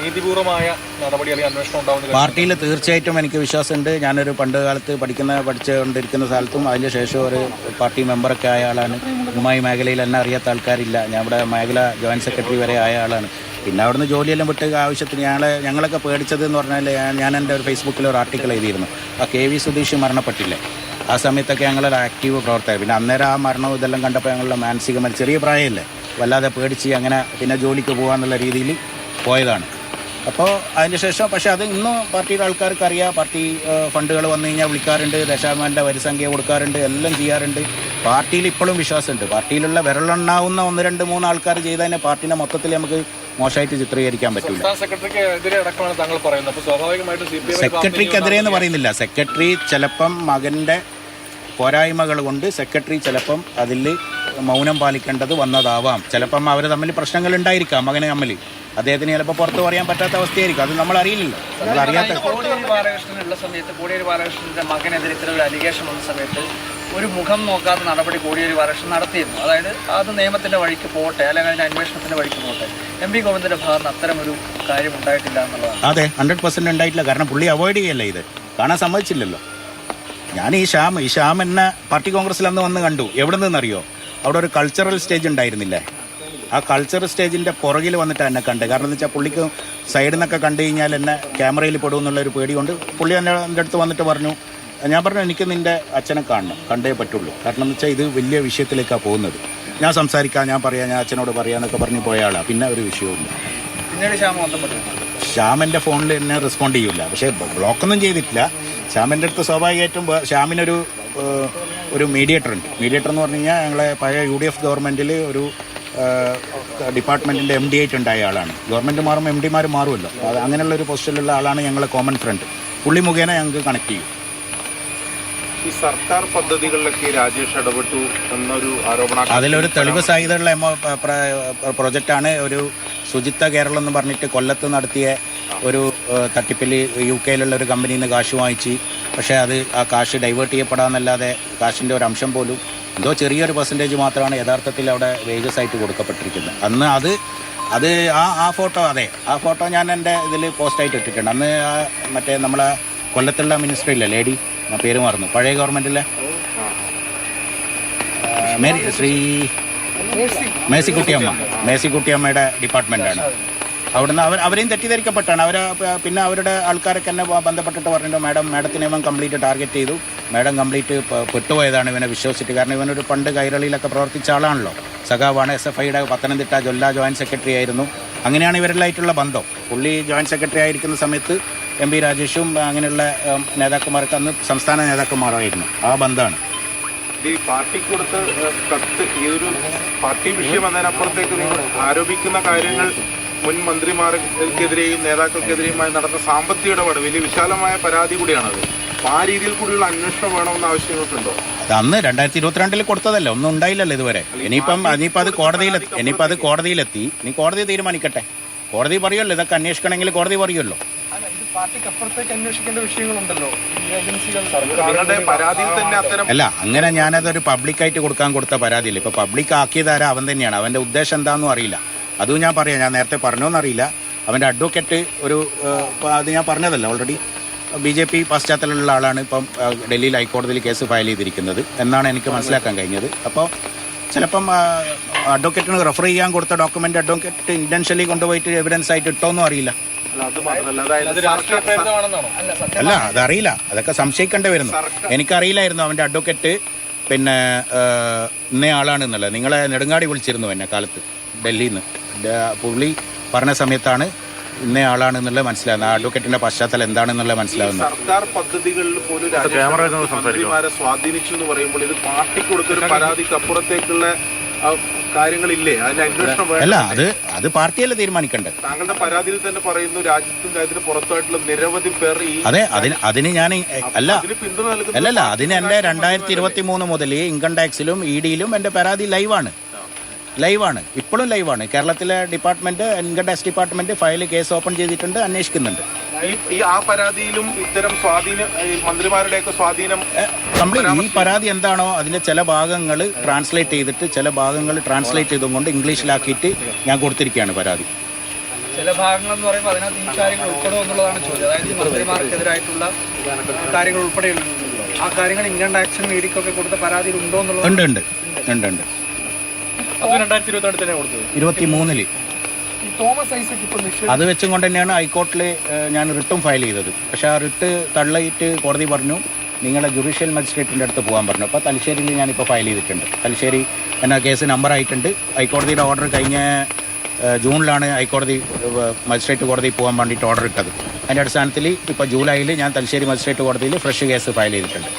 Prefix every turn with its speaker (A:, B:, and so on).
A: നീതിപൂർവമായ അന്വേഷണം
B: പാർട്ടിയിൽ തീർച്ചയായിട്ടും എനിക്ക് വിശ്വാസമുണ്ട്. ഞാനൊരു പണ്ട് കാലത്ത് പഠിക്കുന്ന പഠിച്ചുകൊണ്ടിരിക്കുന്ന സ്ഥലത്തും അതിന് ശേഷം ഒരു പാർട്ടി മെമ്പറൊക്കെ ആയ ആളാണ്. ഉമ്മായി മേഖലയിൽ എന്നെ അറിയാത്ത ആൾക്കാരില്ല. ഞാൻ ഇവിടെ മേഖല ജോയിന്റ് സെക്രട്ടറി വരെ ആയ ആളാണ്. പിന്നെ അവിടുന്ന് ജോലിയെല്ലാം വിട്ട് ആവശ്യത്തിന് ഞങ്ങളെ ഞങ്ങളൊക്കെ പേടിച്ചത് എന്ന് പറഞ്ഞാൽ ഞാൻ എന്റെ ഒരു ഫേസ്ബുക്കിൽ ഒരു ആർട്ടിക്കിൾ എഴുതിയിരുന്നു. ആ കെ വി സുധീഷ് മരണപ്പെട്ടില്ലേ? ആ സമയത്തൊക്കെ ഞങ്ങളൊരു ആക്റ്റീവ് പ്രവർത്തകർ പിന്നെ അന്നേരം ആ മരണവും ഇതെല്ലാം കണ്ടപ്പോൾ ഞങ്ങളുടെ മാനസികമായി ചെറിയ പ്രായമല്ലേ? വല്ലാതെ പേടിച്ച് അങ്ങനെ പിന്നെ ജോലിക്ക് പോകാന്നുള്ള രീതിയിൽ പോയതാണ്. അപ്പോൾ അതിന് ശേഷം പക്ഷേ അത് ഇന്നും പാർട്ടിയുടെ ആൾക്കാർക്ക് അറിയാം. പാർട്ടി ഫണ്ടുകൾ വന്നു കഴിഞ്ഞാൽ വിളിക്കാറുണ്ട് ദശാമാന്റെ വരിസംഖ്യ കൊടുക്കാറുണ്ട് എല്ലാം ചെയ്യാറുണ്ട്. പാർട്ടിയിൽ ഇപ്പോഴും വിശ്വാസമുണ്ട്. പാർട്ടിയിലുള്ള വിരലെണ്ണാവുന്ന ഒന്ന് രണ്ട് മൂന്ന് ആൾക്കാർ ചെയ്തതിനെ പാർട്ടിനെ മൊത്തത്തിൽ നമുക്ക് മോശമായിട്ട് ചിത്രീകരിക്കാൻ പറ്റില്ല. സെക്രട്ടറിക്കെതിരെ എന്ന് പറയുന്നില്ല. സെക്രട്ടറി ചിലപ്പം മകന്റെ പോരായ്മകൾ കൊണ്ട് സെക്രട്ടറി ചിലപ്പം അതിൽ മൗനം പാലിക്കേണ്ടത് വന്നതാവാം. ചിലപ്പം അവർ തമ്മിൽ പ്രശ്നങ്ങൾ ഉണ്ടായിരിക്കാം മകനെ തമ്മിൽ. അദ്ദേഹത്തിന് ചിലപ്പോൾ പുറത്ത് പറയാൻ പറ്റാത്ത അവസ്ഥയായിരിക്കും. അത് നമ്മൾ അറിയില്ലല്ലോ. നമ്മൾ അറിയാത്ത
C: കോടിയേരി ബാലകൃഷ്ണൻ ഉള്ള സമയത്ത് കോടിയേരി ബാലകൃഷ്ണന്റെ മകനെതിരെ ഇത്തരം ഒരു അലിഗേഷൻ വന്ന സമയത്ത് ഒരു മുഖം നോക്കാത്ത നടപടി കോടിയേരി ബാലകൃഷ്ണൻ നടത്തിയിരുന്നു. അതായത് അത് നിയമത്തിന്റെ വഴിക്ക് പോട്ടെ അല്ലെങ്കിൽ അതിന്റെ അന്വേഷണത്തിന്റെ വഴിക്ക് പോട്ടെ എം പി ഗോവിന്ദന്റെ ഭാഗത്ത് അത്തരം ഒരു കാര്യം ഉണ്ടായിട്ടില്ല എന്നുള്ളതാണ്.
B: അതെ ഹൺഡ്രഡ് പെർസെന്റ് ഉണ്ടായിട്ടില്ല. കാരണം പുള്ളി അവോയ്ഡ് ചെയ്യല്ലേ ഇത്? കാണാൻ സമ്മതിച്ചില്ലല്ലോ. ഞാൻ ഈ ശ്യാം ഈ ശ്യാം എന്നെ പാർട്ടി കോൺഗ്രസിൽ അന്ന് വന്ന് കണ്ടു. എവിടെ നിന്നറിയോ? അവിടെ ഒരു കൾച്ചറൽ സ്റ്റേജ് ഉണ്ടായിരുന്നില്ലേ? ആ കൾച്ചറൽ സ്റ്റേജിന്റെ പുറകിൽ വന്നിട്ട് എന്നെ കണ്ട്. കാരണം എന്താ വെച്ചാൽ പുള്ളിക്ക് സൈഡിൽ നിന്നൊക്കെ കണ്ടു കഴിഞ്ഞാൽ എന്നെ ക്യാമറയിൽ പെടും എന്നുള്ളൊരു പേടി കൊണ്ട് പുള്ളി എന്നെ എന്റെ അടുത്ത് വന്നിട്ട് പറഞ്ഞു ഞാൻ പറഞ്ഞു എനിക്ക് നിന്റെ അച്ഛനെ കാണണം കണ്ടേ പറ്റുള്ളൂ. കാരണം എന്ന് വെച്ചാൽ ഇത് വലിയ വിഷയത്തിലേക്കാണ് പോകുന്നത്. ഞാൻ സംസാരിക്കാം ഞാൻ പറയാം ഞാൻ അച്ഛനോട് പറയാന്നൊക്കെ പറഞ്ഞ് പോയ ആളാണ് പിന്നെ ഒരു വിഷയവുമില്ല. ശ്യാമന്റെ ഫോണിൽ എന്നെ റെസ്പോണ്ട് ചെയ്യില്ല പക്ഷേ ബ്ലോക്കൊന്നും ചെയ്തിട്ടില്ല. ശ്യാമിന്റെ അടുത്ത് സ്വാഭാവികമായിട്ടും ശ്യാമിനൊരു ഒരു മീഡിയേറ്റർ ഉണ്ട്. മീഡിയേറ്റർ എന്ന് പറഞ്ഞു കഴിഞ്ഞാൽ ഞങ്ങളെ പഴയ യു ഡി എഫ് ഗവൺമെന്റിൽ ഒരു ഡിപ്പാർട്ട്മെന്റിന്റെ എം ഡി ആയിട്ട് ഉണ്ടായ ആളാണ്. ഗവൺമെന്റ് മാറുമ്പോൾ എം ഡിമാർ മാറുമല്ലോ. അത് അങ്ങനെയുള്ള ഒരു പൊസിഷനിലുള്ള ആളാണ് ഞങ്ങളെ കോമൺ ഫ്രണ്ട് പുള്ളി മുഖേന ഞങ്ങൾക്ക് കണക്ട് ചെയ്യും.
D: ഈ സർക്കാർ പദ്ധതികളിലൊക്കെ രാജേഷ് ഇടപെട്ടു എന്നൊരു ആരോപണം
B: അതിലൊരു തെളിവ് സാഹിതയുള്ള എമോ പ്രൊജക്റ്റാണ് ഒരു ശുചിത്വ കേരളം എന്ന് പറഞ്ഞിട്ട് കൊല്ലത്ത് നടത്തിയ ഒരു തട്ടിപ്പിൽ യു കെയിലുള്ള ഒരു കമ്പനിയിൽ നിന്ന് കാശ് വാങ്ങിച്ച് പക്ഷേ അത് ആ കാശ് ഡൈവേർട്ട് ചെയ്യപ്പെടാമെന്നല്ലാതെ കാശിന്റെ ഒരു അംശം പോലും എന്തോ ചെറിയൊരു പെർസെന്റേജ് മാത്രമാണ് യഥാർത്ഥത്തിൽ അവിടെ വേജസ് ആയിട്ട് കൊടുക്കപ്പെട്ടിരിക്കുന്നത്. അന്ന് അത് അത് ആ ആ ഫോട്ടോ അതെ ആ ഫോട്ടോ ഞാൻ എന്റെ ഇതിൽ പോസ്റ്റായിട്ട് ഇട്ടിട്ടുണ്ട്. അന്ന് ആ മറ്റേ നമ്മളെ കൊല്ലത്തുള്ള മിനിസ്റ്റർ ഇല്ല ലേഡി ആ പേര് മറന്നു. പഴയ ഗവൺമെന്റിലെ മേരി ശ്രീ മേസിക്കുട്ടിയമ്മ മേസിക്കുട്ടിയമ്മയുടെ ഡിപ്പാർട്ട്മെന്റാണ് അവിടുന്ന് അവർ അവരെയും തെറ്റിദ്ധരിക്കപ്പെട്ടാണ്. അവർ പിന്നെ അവരുടെ ആൾക്കാരൊക്കെ എന്നെ ബന്ധപ്പെട്ടിട്ട് പറഞ്ഞിട്ട് മാഡം മാഡത്തിനെ ഇവൻ കംപ്ലീറ്റ് ടാർഗറ്റ് ചെയ്തു. മാഡം കംപ്ലീറ്റ് പെട്ടുപോയതാണ് ഇവനെ വിശ്വസിച്ചിട്ട്. കാരണം ഇവനൊരു പണ്ട് കൈരളിയിലൊക്കെ പ്രവർത്തിച്ച ആളാണല്ലോ. സഖാവാണ് എസ് എഫ് ഐയുടെ പത്തനംതിട്ട ജില്ലാ ജോയിന്റ് സെക്രട്ടറി ആയിരുന്നു. അങ്ങനെയാണ് ഇവരിലായിട്ടുള്ള ബന്ധം. പുള്ളി ജോയിന്റ് സെക്രട്ടറി ആയിരിക്കുന്ന സമയത്ത് എം പി രാജേഷും അങ്ങനെയുള്ള നേതാക്കന്മാർക്ക് അന്ന് സംസ്ഥാന നേതാക്കന്മാരായിരുന്നു. ആ ബന്ധമാണ്.
D: ഈ പാർട്ടി കൊടുത്ത ഈ ഒരു പാർട്ടി വിഷയം എന്നതിനപ്പുറത്തേക്ക് നിങ്ങൾ ആരോപിക്കുന്ന കാര്യങ്ങൾ മുൻ മന്ത്രിമാർക്കെതിരെയും നേതാക്കൾക്കെതിരെയുമായി നടന്ന സാമ്പത്തിക ഇടപാട് വലിയ വിശാലമായ പരാതി കൂടിയാണത്. അപ്പൊ ആ രീതിയിൽ കൂടിയുള്ള അന്വേഷണം വേണമെന്ന് ആവശ്യങ്ങൾക്കുണ്ടോ?
B: അന്ന് രണ്ടായിരത്തി ഇരുപത്തിരണ്ടിൽ കൊടുത്തതല്ലേ? ഒന്നും ഉണ്ടായില്ലല്ലോ ഇതുവരെ. ഇനിയിപ്പം ഇനിയിപ്പോൾ അത് കോടതിയിലെത്തി ഇനിയിപ്പോൾ അത് കോടതിയിലെത്തി ഇനി കോടതി തീരുമാനിക്കട്ടെ. കോടതി പറയുമല്ലോ ഇതൊക്കെ അന്വേഷിക്കണമെങ്കിൽ കോടതി പറയുമല്ലോ.
A: അല്ല പാർട്ടിക്ക് അപ്പുറത്തേക്ക് അന്വേഷിക്കേണ്ട വിഷയങ്ങളുണ്ടല്ലോ. ഈ ഏജൻസികൾ
D: പരാതിയിൽ തന്നെ അത്തരം
B: അല്ല അങ്ങനെ ഞാനതൊരു പബ്ലിക്കായിട്ട് കൊടുക്കാൻ കൊടുത്ത പരാതിയില്ല. ഇപ്പൊ പബ്ലിക് ആക്കിയതാരാ അവൻ തന്നെയാണ്. അവന്റെ ഉദ്ദേശം എന്താണെന്നും അറിയില്ല. അതും ഞാൻ പറയാം. ഞാൻ നേരത്തെ പറഞ്ഞോന്നറിയില്ല. അവന്റെ അഡ്വക്കേറ്റ് ഒരു അത് ഞാൻ പറഞ്ഞതല്ല. ഓൾറെഡി ബി ജെ പി പശ്ചാത്തലമുള്ള ആളാണ് ഇപ്പം ഡൽഹിയിൽ ഹൈക്കോടതിയിൽ കേസ് ഫയൽ ചെയ്തിരിക്കുന്നത് എന്നാണ് എനിക്ക് മനസ്സിലാക്കാൻ കഴിഞ്ഞത്. അപ്പോൾ ചിലപ്പം അഡ്വക്കേറ്റിന് റെഫർ ചെയ്യാൻ കൊടുത്ത ഡോക്യുമെന്റ് അഡ്വക്കേറ്റ് ഇന്റൻഷ്യലി കൊണ്ടുപോയിട്ട് എവിഡൻസ് ആയിട്ട് ഇട്ടോന്നും അറിയില്ല.
D: അല്ല അത് മാത്രമല്ല. അതായത്
A: അത് രാഷ്ട്രീയ പ്രേരിതമാണെന്നാണോ?
B: അല്ല അതറിയില്ല. അതൊക്കെ സംശയിക്കേണ്ടി വരുന്നു. എനിക്കറിയില്ലായിരുന്നു അവന്റെ അഡ്വക്കേറ്റ് പിന്നെ ഏഹ്, ഇന്ന ആളാണെന്നുള്ളത് നിങ്ങളെ നെടുങ്ങാടി വിളിച്ചിരുന്നു എന്നെ കാലത്ത്. ഡൽഹിയിൽ നിന്ന് പുള്ളി പറഞ്ഞ സമയത്താണ് ഇന്ന ആളാണെന്നുള്ള മനസ്സിലാകുന്നത് അഡ്വക്കേറ്റിന്റെ പശ്ചാത്തലം എന്താണെന്നുള്ളത് മനസ്സിലാകുന്നത്
D: സർക്കാർ പദ്ധതികളിൽ പോലും മന്ത്രിമാരെ സ്വാധീനിച്ചു എന്ന് പറയുമ്പോൾ ഇത് പാർട്ടിക്ക് കൊടുത്തൊരു പരാതിക്ക് അപ്പുറത്തേക്കുള്ള കാര്യങ്ങളില്ലേ? അതിന്റെ അന്വേഷണം
B: അല്ല അത് അത് പാർട്ടിയല്ലേ തീരുമാനിക്കണ്ടേ
D: താങ്കളുടെ പരാതിയിൽ തന്നെ പറയുന്നു രാജ്യത്തും രാജ്യത്തിന് പുറത്തായിട്ടുള്ള നിരവധി പേർ ഈ
B: അതെ അതിന് അതിന് ഞാൻ അല്ല
D: അതിന് പിന്തുണ നൽകുന്ന
B: അല്ലല്ല അതിന് എന്റെ രണ്ടായിരത്തി ഇരുപത്തി മൂന്ന് മുതൽ ഇൻകം ടാക്സിലും ഇ ഡിയിലും എന്റെ പരാതി ലൈവാണ്. ലൈവാണ്. ഇപ്പോഴും ലൈവാണ്. കേരളത്തിലെ department income tax department file case open ചെയ്തിട്ടുണ്ട് അന്വേഷിക്കുന്നുണ്ട്.
D: ഈ- ആ പരാതിയിലും ഇത്തരം സ്വാധീനം ഈ മന്ത്രിമാരുടെയൊക്കെ സ്വാധീനം
B: ഈ പരാതി എന്താണോ അതിന്റെ ചില ഭാഗങ്ങൾ ട്രാൻസ്ലേറ്റ് ചെയ്തിട്ട് ചില ഭാഗങ്ങൾ ട്രാൻസ്ലേറ്റ് ചെയ്തുകൊണ്ട് ഇംഗ്ലീഷിലാക്കിയിട്ട് ഞാൻ കൊടുത്തിരിക്കുകയാണ് പരാതി.
C: ചില ഭാഗങ്ങൾ എന്ന് പറയുമ്പോൾ അതിനകത്ത് ഈ കാര്യങ്ങൾ ഉൾപ്പെടുമോ എന്നുള്ളതാണ് ചോദ്യം. അതായത് മന്ത്രിമാർക്കെതിരായിട്ടുള്ള കാര്യങ്ങൾ ഉൾപ്പെടെയുള്ളൂ ആ കാര്യങ്ങൾ ഇൻകം ടാക്സ് മീഡിയക്കൊക്കെ കൊടുത്ത പരാതിയിൽ ഉണ്ടോ എന്നുള്ളത്
B: ഉണ്ട് ഉണ്ട്. ഉണ്ട് ഉണ്ട്.
A: ഇരുപത്തി മൂന്നിൽ
B: അത് വെച്ചും കൊണ്ട് തന്നെയാണ് ഹൈക്കോർട്ടിൽ ഞാൻ റിട്ടും ഫയൽ ചെയ്തത്. പക്ഷേ ആ റിട്ട് തള്ളയിട്ട് കോടതി പറഞ്ഞു നിങ്ങളെ ജുഡീഷ്യൽ മജിസ്ട്രേറ്റിന്റെ അടുത്ത് പോകാൻ പറഞ്ഞു. അപ്പോൾ തലശ്ശേരിയിൽ ഞാനിപ്പോൾ ഫയൽ ചെയ്തിട്ടുണ്ട്. തലശ്ശേരി എന്ന കേസ് നമ്പർ ആയിട്ടുണ്ട്. ഹൈക്കോടതിയുടെ ഓർഡർ കഴിഞ്ഞ ജൂണിലാണ് ഹൈക്കോടതി മജിസ്ട്രേറ്റ് കോടതി പോകാൻ വേണ്ടിയിട്ട് ഓർഡർ ഇട്ടത്. അതിന്റെ അടിസ്ഥാനത്തിൽ ഇപ്പോൾ ജൂലൈയിൽ ഞാൻ തലശ്ശേരി മജിസ്ട്രേറ്റ് കോടതിയിൽ ഫ്രഷ് കേസ് ഫയൽ ചെയ്തിട്ടുണ്ട്.